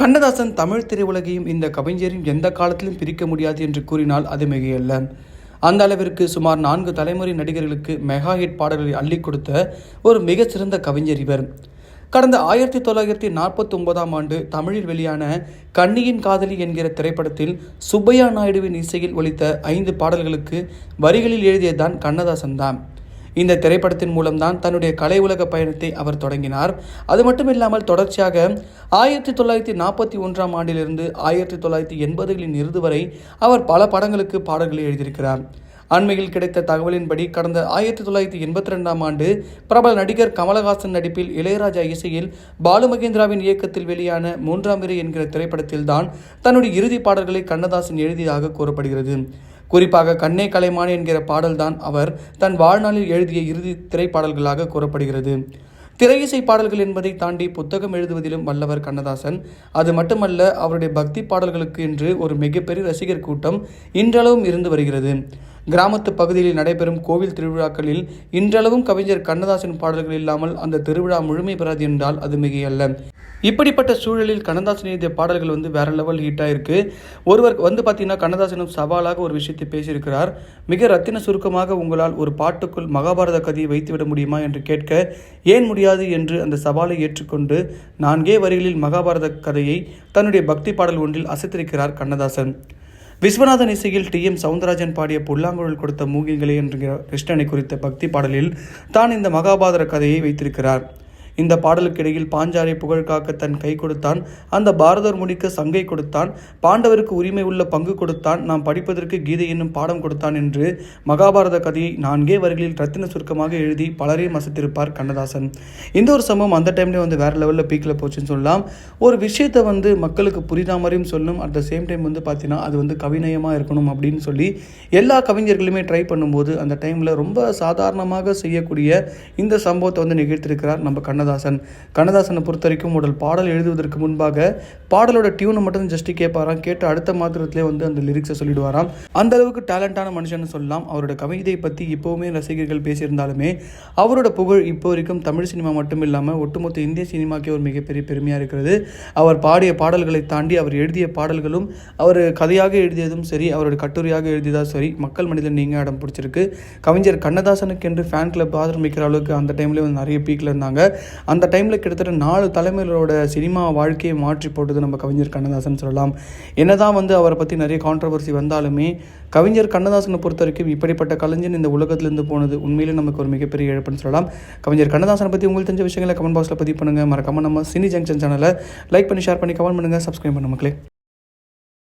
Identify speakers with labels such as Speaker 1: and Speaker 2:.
Speaker 1: கண்ணதாசன் தமிழ் திரையுலகையும் இந்த கவிஞரையும் எந்த காலத்திலும் பிரிக்க முடியாது என்று கூறினால் அது மிகையல்ல. அந்த அளவிற்கு சுமார் நான்கு தலைமுறை நடிகர்களுக்கு மெகா ஹிட் பாடல்களை அள்ளிக் கொடுத்த ஒரு மிகச்சிறந்த கவிஞர் இவர். கடந்த ஆயிரத்தி தொள்ளாயிரத்தி நாற்பத்தி ஒன்பதாம் ஆண்டு தமிழில் வெளியான கண்ணியின் காதலி என்கிற திரைப்படத்தில் சுப்பையா நாயுடுவின் இசையில் ஒலித்த ஐந்து பாடல்களுக்கு வரிகளில் எழுதியதான் கண்ணதாசன் தான். இந்த திரைப்படத்தின் மூலம்தான் தன்னுடைய கலை உலக பயணத்தை அவர் தொடங்கினார். அது மட்டுமில்லாமல் தொடர்ச்சியாக ஆயிரத்தி தொள்ளாயிரத்தி நாற்பத்தி ஒன்றாம் ஆண்டிலிருந்து ஆயிரத்தி தொள்ளாயிரத்தி எண்பதுகளின் இறுதி வரை அவர் பல படங்களுக்கு பாடல்களை எழுதியிருக்கிறார். அண்மையில் கிடைத்த தகவலின்படி கடந்த ஆயிரத்தி தொள்ளாயிரத்தி எண்பத்தி ரெண்டாம் ஆண்டு பிரபல நடிகர் கமலஹாசன் நடிப்பில் இளையராஜா இசையில் பாலு மகேந்திராவின் இயக்கத்தில் வெளியான மூன்றாம் இறை என்கிற திரைப்படத்தில்தான் தன்னுடைய இறுதி பாடல்களை கண்ணதாசன் எழுதியதாக கூறப்படுகிறது. குறிப்பாக கண்ணே கலைமான் என்கிற பாடல்தான் அவர் தன் வாழ்நாளில் எழுதிய இறுதி திரைப்பாடல்களாக கூறப்படுகிறது. திரையிசை பாடல்கள் என்பதை தாண்டி புத்தகம் எழுதுவதிலும் வல்லவர் கண்ணதாசன். அது மட்டுமல்ல அவருடைய பக்தி பாடல்களுக்கு என்று ஒரு மிகப்பெரிய ரசிகர் கூட்டம் இன்றளவும் இருந்து வருகிறது. கிராமத்து பகுதியில் நடைபெறும் கோவில் திருவிழாக்களில் இன்றளவும் கவிஞர் கண்ணதாசன் பாடல்கள் இல்லாமல் அந்த திருவிழா முழுமை பெறாது என்றால் அது மிகையல்ல. இப்படிப்பட்ட சூழலில் கண்ணதாசன் எழுதிய பாடல்கள் வந்து வேற லெவல் ஹிட் ஆயிருக்கு. ஒருவர் வந்து பார்த்தீங்கன்னா கண்ணதாசனும் சவாலாக ஒரு விஷயத்தை பேசியிருக்கிறார். மிக ரத்தின சுருக்கமாக உங்களால் ஒரு பாட்டுக்குள் மகாபாரத கதையை வைத்துவிட முடியுமா என்று கேட்க ஏன் முடியாது? என்று அந்த சவாலை ஏற்றுக்கொண்டு நான்கே வரிகளில் மகாபாரத கதையை தன்னுடைய பக்தி பாடல் ஒன்றில் அசைத்திருக்கிறார் கண்ணதாசன். விஸ்வநாதன் இசையில் டி எம் சவுந்தரராஜன் பாடிய புல்லாங்குழல் கொடுத்த மூங்கில்களே என்கிற கிருஷ்ணனை குறித்த பக்தி பாடலில் தான் இந்த மகாபாரத கதையை வைத்திருக்கிறார். இந்த பாடலுக்கு இடையில் பாஞ்சாலை புகழ் காக்க தன் கை கொடுத்தான். அந்த பாரதர் முனிக்கு சங்கை கொடுத்தான். பாண்டவருக்கு உரிமை உள்ள பங்கு கொடுத்தான். நாம் படிப்பதற்கு கீதை என்னும் பாடம் கொடுத்தான் என்று மகாபாரத கதையை நான்கே வரிகளில் ரத்தின சுருக்கமாக எழுதி பலரையும் மசித்திருப்பார் கண்ணதாசன். இந்த ஒரு சம்பவம் அந்த டைம்லேயே வந்து வேற லெவலில் பீக்கில் போச்சுன்னு சொல்லலாம். ஒரு விஷயத்தை வந்து மக்களுக்கு புரிதா மாதிரியும் சொல்லணும் அட் த சேம் டைம் வந்து பார்த்தீங்கன்னா அது வந்து கவிநயமாக இருக்கணும் அப்படின்னு சொல்லி எல்லா கவிஞர்களுமே ட்ரை பண்ணும்போது அந்த டைமில் ரொம்ப சாதாரணமாக செய்யக்கூடிய இந்த சம்பவத்தை வந்து நிகழ்த்திருக்கிறார் நம்ம கண்ணதாசன். கண்ணதாசனை பொறுத்த வரைக்கும் உடல் பாடல் எழுதுவதற்கு முன்பாக பாடலோட டியூனை மட்டும் ஜஸ்ட் கேட்பாராம். கேட்டு அடுத்த மாத்திரத்திலே வந்து அந்த லிரிக்ஸை சொல்லிடுவாராம். அந்த அளவுக்கு டேலண்டான மனுஷன் சொல்லலாம். அவரோட கவிதை பற்றி இப்போவுமே ரசிகர்கள் பேசியிருந்தாலுமே அவரோட புகழ் இப்போ வரைக்கும் தமிழ் சினிமா மட்டும் இல்லாமல் ஒட்டுமொத்த இந்திய சினிமாக்கே ஒரு மிகப்பெரிய பெருமையாக இருக்கிறது. அவர் பாடிய பாடல்களை தாண்டி அவர் எழுதிய பாடல்களும் அவர் கதையாக எழுதியதும் சரி அவரோட கட்டுரையாக எழுதியதாக சரி மக்கள் மனிதன் நீங்கள் இடம் பிடிச்சிருக்கு. கவிஞர் கண்ணதாசனுக்கு என்று ஃபேன் கிளப் ஆரம்பிக்கிற அளவுக்கு அந்த டைம்லேயே வந்து நிறைய பீக்கில் இருந்தாங்க. அந்த டைமில் கிட்டத்தட்ட நாலு தலைமையிலோட சினிமா வாழ்க்கையை மாற்றி போட்டது நம்ம கவிஞர் கண்ணதாசன் சொல்லலாம். என்னதான் வந்து அவரை பற்றி நிறைய கான்ட்ரவர்சி வந்தாலுமே கவிஞர் கண்ணதாசனை பொறுத்த வரைக்கும் இப்படிப்பட்ட கலைஞன் இந்த உலகத்திலிருந்து போனது உண்மையிலே நமக்கு ஒரு மிகப்பெரிய இழப்புன்னு சொல்லலாம். கவிஞர் கண்ணதாசனை பற்றி உங்களுக்கு தெரிஞ்ச விஷயங்களை கமெண்ட் பாக்ஸில் பதிவு பண்ணுங்கள் மறக்காமல் நம்ம சினி ஜங்ஷன் சேனலை லைக் பண்ணி ஷேர் பண்ணி கமெண்ட் பண்ணுங்கள் சப்ஸ்கிரைப் பண்ண மக்களே.